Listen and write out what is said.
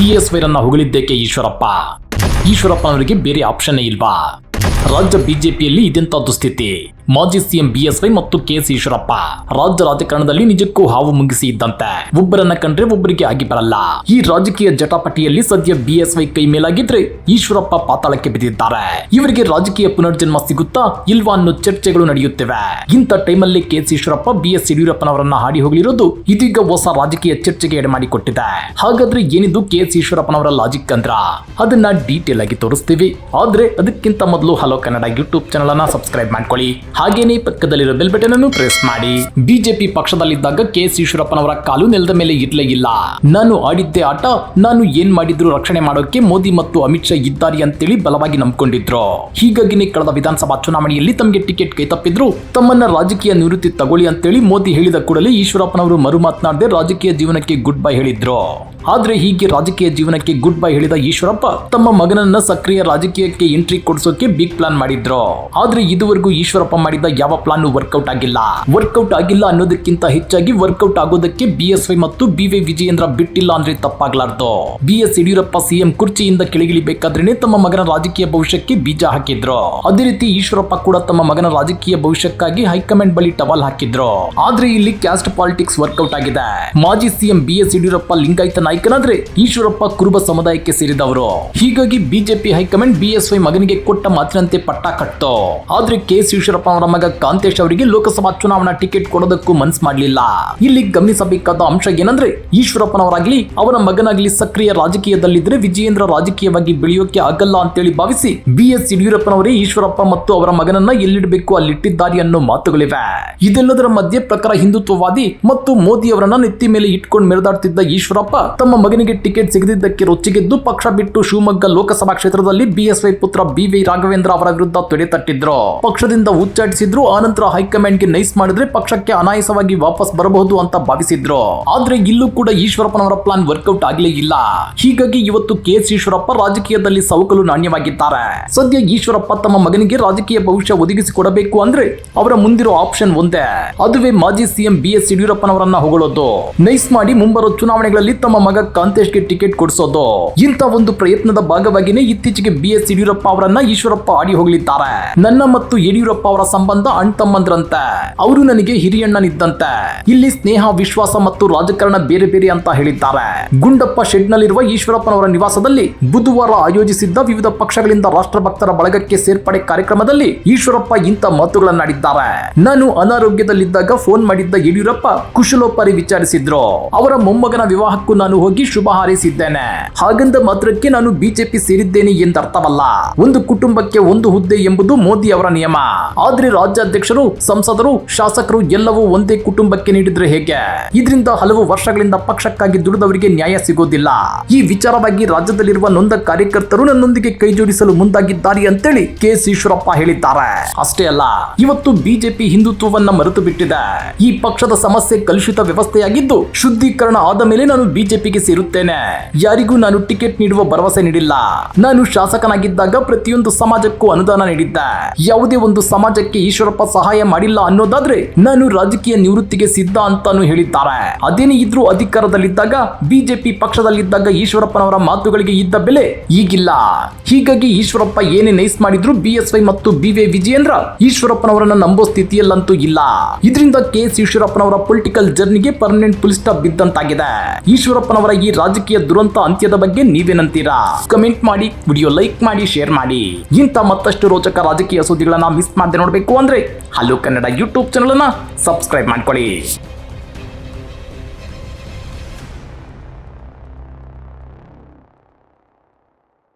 B S ವೈರನ್ನ ಹೊಗಳಿದ್ದಕ್ಕೆ ಈಶ್ವರಪ್ಪ? ಈಶ್ವರಪ್ಪನವರಿಗೆ ಬೇರೆ ಆಪ್ಷನ್ ಇಲ್ವಾ? ರಾಜ್ಯ ಬಿಜೆಪಿಯಲ್ಲಿ ಇದೆಂತ ದುಸ್ಥಿತಿ ಮಾಜಿ ಸಿಎಂ ಬಿಎಸ್ವೈ ಮತ್ತು ಕೆಎಸ್ ಈಶ್ವರಪ್ಪ. ರಾಜ್ಯ ರಾಜಕಾರಣದಲ್ಲಿ ನಿಜಕ್ಕೂ ಹಾವು ಮುಗಿಸಿ ಇದ್ದಂತೆ ಒಬ್ಬರನ್ನ ಕಂಡ್ರೆ ಒಬ್ಬರಿಗೆ ಆಗಿ ಬರಲ್ಲ. ಈ ರಾಜಕೀಯ ಜಟಾಪಟಿಯಲ್ಲಿ ಸದ್ಯ ಬಿಎಸ್ವೈ ಕೈ ಮೇಲಾಗಿದ್ರೆ ಈಶ್ವರಪ್ಪ ಪಾತಾಳಕ್ಕೆ ಬಿದ್ದಿದ್ದಾರೆ. ಇವರಿಗೆ ರಾಜಕೀಯ ಪುನರ್ಜನ್ಮ ಸಿಗುತ್ತಾ ಇಲ್ವಾ ಅನ್ನೋ ಚರ್ಚೆಗಳು ನಡೆಯುತ್ತಿವೆ. ಇಂಥ ಟೈಮಲ್ಲಿ ಕೆಎಸ್ ಈಶ್ವರಪ್ಪ ಬಿಎಸ್ ಯಡಿಯೂರಪ್ಪನವರನ್ನ ಹಾಡಿ ಹೋಗಲಿರೋದು ಇದೀಗ ಹೊಸ ರಾಜಕೀಯ ಚರ್ಚೆಗೆ ಎಡೆಮಾಡಿಕೊಟ್ಟಿದೆ ಹಾಗಾದ್ರೆ ಏನಿದು ಕೆಎಸ್ ಈಶ್ವರಪ್ಪನವರ ಲಾಜಿಕ್ ಅಂದ್ರ? ಅದನ್ನ ಡೀಟೇಲ್ ಆಗಿ ತೋರಿಸ್ತೀವಿ. ಆದ್ರೆ ಅದಕ್ಕಿಂತ ಮೊದಲು ಹಲೋ ಕನ್ನಡ ಯೂಟ್ಯೂಬ್ ಚಾನಲ್ ಅನ್ನ ಸಬ್ಸ್ಕ್ರೈಬ್ ಮಾಡ್ಕೊಳ್ಳಿ. ಹಾಗೇನೇ ಪಕ್ಕದಲ್ಲಿರೋ ಬೆಲ್ ಬಟನ್ ಅನ್ನು ಪ್ರೆಸ್ ಮಾಡಿ. ಬಿಜೆಪಿ ಪಕ್ಷದಲ್ಲಿದ್ದಾಗ ಕೆ ಎಸ್ ಈಶ್ವರಪ್ಪನವರ ಕಾಲು ನೆಲದ ಮೇಲೆ ಇರ್ಲೇ ಇಲ್ಲ. ನಾನು ಆಡಿದ್ದೆ ಆಟ, ನಾನು ಏನ್ ಮಾಡಿದ್ರು ರಕ್ಷಣೆ ಮಾಡೋಕೆ ಮೋದಿ ಮತ್ತು ಅಮಿತ್ ಶಾ ಇದ್ದಾರೆ ಅಂತೇಳಿ ಬಲವಾಗಿ ನಂಬಿಕೊಂಡಿದ್ರು. ಹೀಗಾಗಿನೇ ಕಳೆದ ವಿಧಾನಸಭಾ ಚುನಾವಣೆಯಲ್ಲಿ ತಮಗೆ ಟಿಕೆಟ್ ಕೈ ತಪ್ಪಿದ್ರು ತಮ್ಮನ್ನ ರಾಜಕೀಯ ನಿವೃತ್ತಿ ತಗೊಳ್ಳಿ ಅಂತೇಳಿ ಮೋದಿ ಹೇಳಿದ ಕೂಡಲೇ ಈಶ್ವರಪ್ಪನವರು ಮರು ಮಾತನಾಡದೆ ರಾಜಕೀಯ ಜೀವನಕ್ಕೆ ಗುಡ್ ಬೈ ಹೇಳಿದ್ರು. ಆದ್ರೆ ಹೀಗೆ ರಾಜಕೀಯ ಜೀವನಕ್ಕೆ ಗುಡ್ ಬೈ ಹೇಳಿದ ಈಶ್ವರಪ್ಪ ತಮ್ಮ ಮಗನನ್ನ ಸಕ್ರಿಯ ರಾಜಕೀಯಕ್ಕೆ ಎಂಟ್ರಿ ಕೊಡಿಸೋಕೆ ಬಿಗ್ ಪ್ಲಾನ್ ಮಾಡಿದ್ರು. ಆದ್ರೆ ಇದುವರೆಗೂ ಈಶ್ವರಪ್ಪ ಮಾಡಿದ ಯಾವ ಪ್ಲಾನ್ ವರ್ಕೌಟ್ ಆಗಿಲ್ಲ. ವರ್ಕೌಟ್ ಆಗಿಲ್ಲ ಅನ್ನೋದಕ್ಕಿಂತ ಹೆಚ್ಚಾಗಿ ವರ್ಕೌಟ್ ಆಗೋದಕ್ಕೆ ಬಿಎಸ್ವೈ ಮತ್ತು ಬಿವೈ ವಿಜಯೇಂದ್ರ ಬಿಟ್ಟಿಲ್ಲ ಅಂದ್ರೆ ತಪ್ಪಾಗ್ಲಾರ್ದು. ಬಿಎಸ್ ಯಡಿಯೂರಪ್ಪ ಸಿಎಂ ಕುರ್ಚಿಯಿಂದ ಕೆಳಗಿಳಿಬೇಕಾದ್ರೇನೆ ತಮ್ಮ ಮಗನ ರಾಜಕೀಯ ಭವಿಷ್ಯಕ್ಕೆ ಬೀಜ ಹಾಕಿದ್ರು. ಅದೇ ರೀತಿ ಈಶ್ವರಪ್ಪ ಕೂಡ ತಮ್ಮ ಮಗನ ರಾಜಕೀಯ ಭವಿಷ್ಯಕ್ಕಾಗಿ ಹೈಕಮಾಂಡ್ ಬಳಿ ಟವಲ್ ಹಾಕಿದ್ರು. ಆದ್ರೆ ಇಲ್ಲಿ ಕ್ಯಾಸ್ಟ್ ಪಾಲಿಟಿಕ್ಸ್ ವರ್ಕೌಟ್ ಆಗಿದೆ. ಮಾಜಿ CM B S Yediyurappa Lingayat ನಾಯಕನಾದ್ರೆ Eshwarappa Kuruba ಸಮುದಾಯಕ್ಕೆ ಸೇರಿದವರು. ಹೀಗಾಗಿ ಬಿಜೆಪಿ ಹೈಕಮಾಂಡ್ ಬಿಎಸ್ವೈ ಮಗನಿಗೆ ಕೊಟ್ಟ ಮಾತಿನಂತೆ ಪಟ್ಟ ಕಟ್ಟು ಆದ್ರೆ ಕೆ ಎಸ್ ಈಶ್ವರಪ್ಪ ಅವರ ಮಗ ಕಾಂತೇಶ್ ಅವರಿಗೆ ಲೋಕಸಭಾ ಚುನಾವಣಾ ಟಿಕೆಟ್ ಕೊಡೋದಕ್ಕೂ ಮನ್ಸ್ ಮಾಡಲಿಲ್ಲ. ಇಲ್ಲಿ ಗಮನಿಸಬೇಕಾದ ಅಂಶ ಏನಂದ್ರೆ, ಈಶ್ವರಪ್ಪನವರಾಗ್ಲಿ ಅವರ ಮಗನಾಗ್ಲಿ ಸಕ್ರಿಯ ರಾಜಕೀಯದಲ್ಲಿದ್ರೆ ವಿಜಯೇಂದ್ರ ರಾಜಕೀಯವಾಗಿ ಬೆಳೆಯೋಕೆ ಆಗಲ್ಲ ಅಂತೇಳಿ ಭಾವಿಸಿ ಬಿ ಎಸ್ ಯಡಿಯೂರಪ್ಪನವರೇ ಈಶ್ವರಪ್ಪ ಮತ್ತು ಅವರ ಮಗನನ್ನ ಎಲ್ಲಿಡಬೇಕು ಅಲ್ಲಿಟ್ಟಿದ್ದಾರೆ ಅನ್ನೋ ಮಾತುಗಳಿವೆ. ಇದೆಲ್ಲದರ ಮಧ್ಯೆ ಪ್ರಕಾರ ಹಿಂದುತ್ವವಾದಿ ಮತ್ತು ಮೋದಿ ಅವರನ್ನ ನೆತ್ತಿ ಮೇಲೆ ಇಟ್ಕೊಂಡು ಮೆರೆದಾಡ್ತಿದ್ದ ಈಶ್ವರಪ್ಪ ತಮ್ಮ ಮಗನಿಗೆ ಟಿಕೆಟ್ ಸಿಗದಿದ್ದಕ್ಕೆ ರೊಚ್ಚಿಗೆದ್ದು ಪಕ್ಷ ಬಿಟ್ಟು ಶಿವಮೊಗ್ಗ ಲೋಕಸಭಾ ಕ್ಷೇತ್ರದಲ್ಲಿ ಬಿಎಸ್ವೈ ಪುತ್ರ ಬಿವೈ ರಾಘವೇಂದ್ರ ಅವರ ವಿರುದ್ಧ ತೊಡೆ ತಟ್ಟಿದ್ರು. ಪಕ್ಷದಿಂದ ಉಚ್ಚಾಟಿಸಿದ್ರು ಆನಂತರ ಹೈಕಮಾಂಡ್ಗೆ ನೈಸ್ ಮಾಡಿದ್ರೆ ಪಕ್ಷಕ್ಕೆ ಅನಾಯಸವಾಗಿ ವಾಪಸ್ ಬರಬಹುದು ಅಂತ ಭಾವಿಸಿದ್ರು. ಆದ್ರೆ ಇಲ್ಲೂ ಕೂಡ ಈಶ್ವರಪ್ಪನವರ ಪ್ಲಾನ್ ವರ್ಕೌಟ್ ಆಗಲೇ ಇಲ್ಲ. ಹೀಗಾಗಿ ಇವತ್ತು ಕೆ ಎಸ್ ಈಶ್ವರಪ್ಪ ರಾಜಕೀಯದಲ್ಲಿ ಸವಕಲು ನಾಣ್ಯವಾಗಿದ್ದಾರೆ. ಸದ್ಯ ಈಶ್ವರಪ್ಪ ತಮ್ಮ ಮಗನಿಗೆ ರಾಜಕೀಯ ಭವಿಷ್ಯ ಒದಗಿಸಿಕೊಡಬೇಕು ಅಂದ್ರೆ ಅವರ ಮುಂದಿರೋ ಆಪ್ಷನ್ ಒಂದೇ. ಅದುವೇ ಮಾಜಿ ಸಿಎಂ ಬಿ ಎಸ್ ಯಡಿಯೂರಪ್ಪನವರನ್ನ ಹೊಗಳೋದು. ನೈಸ್ ಮಾಡಿ ಮುಂಬರೋ ಚುನಾವಣೆಗಳಲ್ಲಿ ತಮ್ಮ ಮಗ ಕಾಂತೇಶ್ಗೆ ಟಿಕೆಟ್ ಕೊಡಿಸೋದು. ಇಂಥ ಒಂದು ಪ್ರಯತ್ನದ ಭಾಗವಾಗಿನೇ ಇತ್ತೀಚೆಗೆ ಬಿ ಎಸ್ ಯಡಿಯೂರಪ್ಪ ಅವರನ್ನ ಈಶ್ವರಪ್ಪ ಆಡಿ ಹೋಗಲಿದ್ದಾರೆ ನನ್ನ ಮತ್ತು ಯಡಿಯೂರಪ್ಪ ಅವರ ಸಂಬಂಧ ಅಣ್ತಮ್ಮಂದ್ರಂತೆ. ಅವರು ನನಗೆ ಹಿರಿಯಣ್ಣನಿದ್ದಂತೆ. ಇಲ್ಲಿ ಸ್ನೇಹ, ವಿಶ್ವಾಸ ಮತ್ತು ರಾಜಕಾರಣ ಬೇರೆ ಬೇರೆ ಅಂತ ಹೇಳಿದ್ದಾರೆ. ಗುಂಡಪ್ಪ ಶೆಡ್ ನಲ್ಲಿರುವ ಈಶ್ವರಪ್ಪನವರ ನಿವಾಸದಲ್ಲಿ ಬುಧವಾರ ಆಯೋಜಿಸಿದ್ದ ವಿವಿಧ ಪಕ್ಷಗಳಿಂದ ರಾಷ್ಟ್ರಭಕ್ತರ ಬಳಗಕ್ಕೆ ಸೇರ್ಪಡೆ ಕಾರ್ಯಕ್ರಮದಲ್ಲಿ ಈಶ್ವರಪ್ಪ ಇಂಥ ಮಾತುಗಳನ್ನಾಡಿದ್ದಾರೆ. ನಾನು ಅನಾರೋಗ್ಯದಲ್ಲಿದ್ದಾಗ ಫೋನ್ ಮಾಡಿದ್ದ ಯಡಿಯೂರಪ್ಪ ಕುಶಲೋಪರಿ ವಿಚಾರಿಸಿದ್ರು. ಅವರ ಮೊಮ್ಮಗನ ವಿವಾಹಕ್ಕೂ ನಾನು ಹೋಗಿ ಶುಭ ಹಾರೈಸಿದ್ದೇನೆ. ಹಾಗಂದ ಮಾತ್ರಕ್ಕೆ ನಾನು ಬಿಜೆಪಿ ಸೇರಿದ್ದೇನೆ ಎಂದರ್ಥವಲ್ಲ. ಒಂದು ಕುಟುಂಬಕ್ಕೆ ಒಂದು ಹುದ್ದೆ ಎಂಬುದು ಮೋದಿ ಅವರ ನಿಯಮ. ಆದ್ರೆ ರಾಜ್ಯಾಧ್ಯಕ್ಷರು, ಸಂಸದರು, ಶಾಸಕರು ಎಲ್ಲವೂ ಒಂದೇ ಕುಟುಂಬಕ್ಕೆ ನೀಡಿದ್ರೆ ಹೇಗೆ? ಇದರಿಂದ ಹಲವು ವರ್ಷಗಳಿಂದ ಪಕ್ಷಕ್ಕಾಗಿ ದುಡಿದವರಿಗೆ ನ್ಯಾಯ ಸಿಗೋದಿಲ್ಲ. ಈ ವಿಚಾರವಾಗಿ ರಾಜ್ಯದಲ್ಲಿರುವ ನೊಂದ ಕಾರ್ಯಕರ್ತರು ನನ್ನೊಂದಿಗೆ ಕೈ ಜೋಡಿಸಲು ಮುಂದಾಗಿದ್ದಾರೆ ಅಂತೇಳಿ ಕೆ. ಸಿ ಈಶ್ವರಪ್ಪ ಹೇಳಿದ್ದಾರೆ. ಅಷ್ಟೇ ಅಲ್ಲ, ಇವತ್ತು ಬಿಜೆಪಿ ಹಿಂದುತ್ವವನ್ನ ಮರೆತು ಬಿಟ್ಟಿದೆ ಈ ಪಕ್ಷದ ಸಮಸ್ಯೆ ಕಲುಷಿತ ವ್ಯವಸ್ಥೆಯಾಗಿದ್ದು ಶುದ್ಧೀಕರಣ ಆದ ಮೇಲೆ ನಾನು ಬಿಜೆಪಿಗೆ ಸೇರುತ್ತೇನೆ. ಯಾರಿಗೂ ನಾನು ಟಿಕೆಟ್ ನೀಡುವ ಭರವಸೆ ನೀಡಿಲ್ಲ. ನಾನು ಶಾಸಕನಾಗಿದ್ದಾಗ ಪ್ರತಿಯೊಂದು ಸಮಾಜಕ್ಕೂ ಅನುದಾನ ನೀಡಿದ್ದೆ. ಯಾವುದೇ ಒಂದು ಸಮಾಜಕ್ಕೆ ಈಶ್ವರಪ್ಪ ಸಹಾಯ ಮಾಡಿಲ್ಲ ಅನ್ನೋದಾದ್ರೆ ನಾನು ರಾಜಕೀಯ ನಿವೃತ್ತಿಗೆ ಸಿದ್ಧ ಅಂತಾನು ಹೇಳಿದ್ದಾರೆ. ಅದೇನೇ ಇದ್ರೂ ಅಧಿಕಾರದಲ್ಲಿದ್ದಾಗ, ಬಿಜೆಪಿ ಪಕ್ಷದಲ್ಲಿದ್ದಾಗ ಈಶ್ವರಪ್ಪನವರ ಮಾತುಗಳಿಗೆ ಇದ್ದ ಬೆಲೆ ಈಗಿಲ್ಲ. ಹೀಗಾಗಿ ಈಶ್ವರಪ್ಪ ಏನೇ ನೈಸ್ ಮಾಡಿದ್ರು ಬಿಎಸ್ವೈ ಮತ್ತು ಬಿವಿ ವಿಜಯೇಂದ್ರ ಈಶ್ವರಪ್ಪನವರನ್ನ ನಂಬೋ ಸ್ಥಿತಿಯಲ್ಲಂತೂ ಇಲ್ಲ. ಇದರಿಂದ ಕೆ ಎಸ್ ಈಶ್ವರಪ್ಪನವರ ಪೊಲಿಟಿಕಲ್ ಜರ್ನಿಗೆ ಪರ್ಮನೆಂಟ್ ಫುಲ್ ಸ್ಟಾಪ್ ಬಿದ್ದಂತಾಗಿದೆ. ಈಶ್ವರಪ್ಪನವರ ಈ ರಾಜಕೀಯ ದುರಂತ ಅಂತ್ಯದ ಬಗ್ಗೆ ನೀವೇನಂತೀರಾ ಕಮೆಂಟ್ ಮಾಡಿ ವಿಡಿಯೋ ಲೈಕ್ ಮಾಡಿ ಶೇರ್ ಮಾಡಿ. ಇಂಥ ಮತ್ತಷ್ಟು ರೋಚಕ ರಾಜಕೀಯ ಸುದ್ದಿಗಳನ್ನ ಮಿಸ್ ಮಾಡದೆ ನೋಡಬೇಕು ಅಂದ್ರೆ ಹಲೋ ಕನ್ನಡ ಯೂಟ್ಯೂಬ್ ಚಾನಲ್ ಅನ್ನ ಸಬ್ಸ್ಕ್ರೈಬ್ ಮಾಡ್ಕೊಳ್ಳಿ.